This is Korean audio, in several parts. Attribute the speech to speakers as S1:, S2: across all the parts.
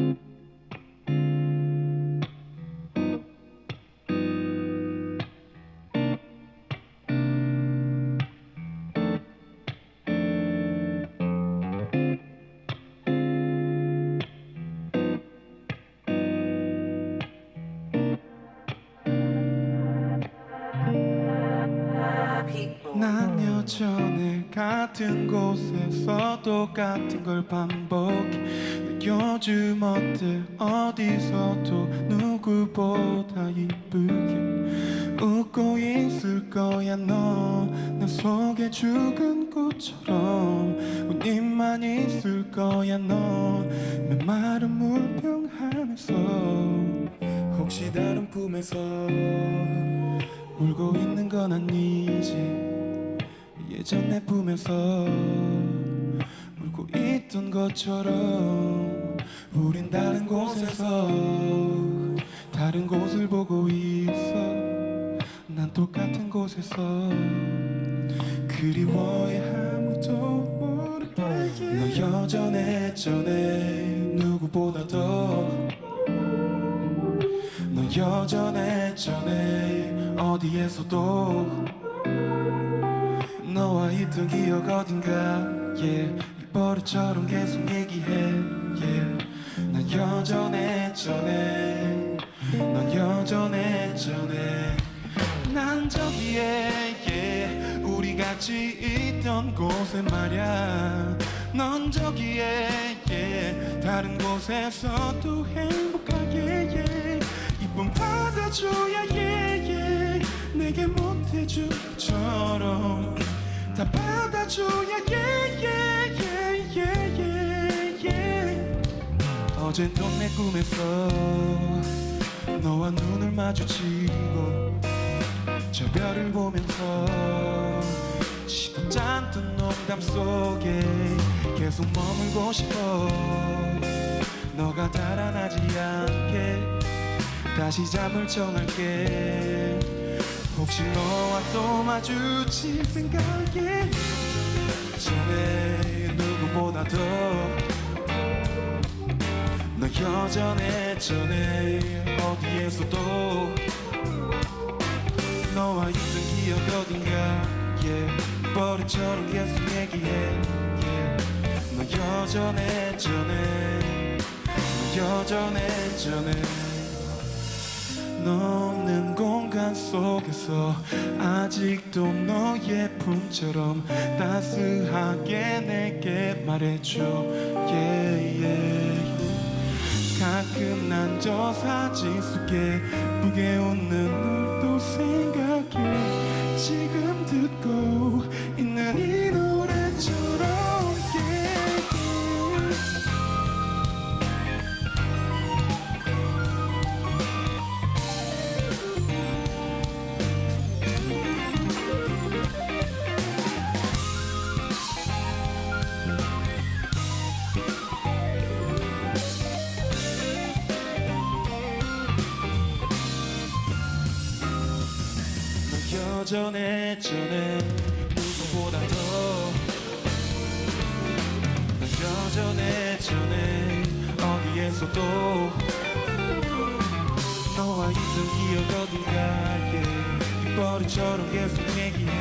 S1: thank you 난 여전히 같은 곳에서 똑같은 걸 반복해 너 요즘 어때 어디서도 누구보다 이쁘게 웃고 있을 거야. 너내 속에 죽은 꽃처럼 웃님만 있을 거야. 너 메마른 물병 안에서 혹시 다른 품에서 울고 있는 건 아니지 예전 내 품에서 울고 있던 것처럼 우린 다른 곳에서 다른 곳을 보고 있어. 난 똑같은 곳에서 그리워해. 아무도 모르게 너 여전했전에 누구보다 더 너 여전했전에 어디에서도 너와 있던 기억 어딘가 yeah. 이 버릇처럼 계속 얘기해 yeah. 난 여전했전에 넌 여전했전에 난 저기에 yeah. 우리 같이 있던 곳에 말야 넌 저기에 yeah. 다른 곳에서도 행복하게 yeah. 이쁨 받아줘 yeah, yeah. 어젠 또내 꿈에서 너와 눈을 마주치고 저 별을 보면서 시도 짠던 농담 속에 계속 머물고 싶어 너가 달아나지 않게 다시 잠을 청할게 혹시 너와 또 마주칠 생각에 전에 누구보다 더너 여전했전에 어디에서도 너와 있던 기억 어딘가 yeah. 버릇처럼 계속 얘기해 yeah. 너 여전했전에 너 여전했전에 너 없는 공간 속에서 아직도 너의 품처럼 따스하게 내게 말해줘 yeah, yeah. 가끔 난 저 사진 속에 예쁘게 웃는 널또 생각해 지금 듣고 여전했전에 누구보다 더너 여전했전에 어디에서도 너와 있던 기억 어딘가에 이 버릇처럼 계속 얘기해.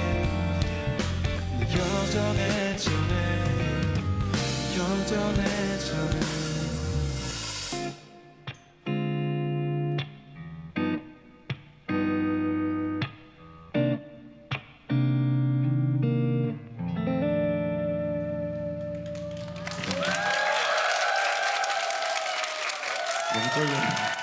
S1: 너 여전했전에 여전했전에
S2: 너무 떨려.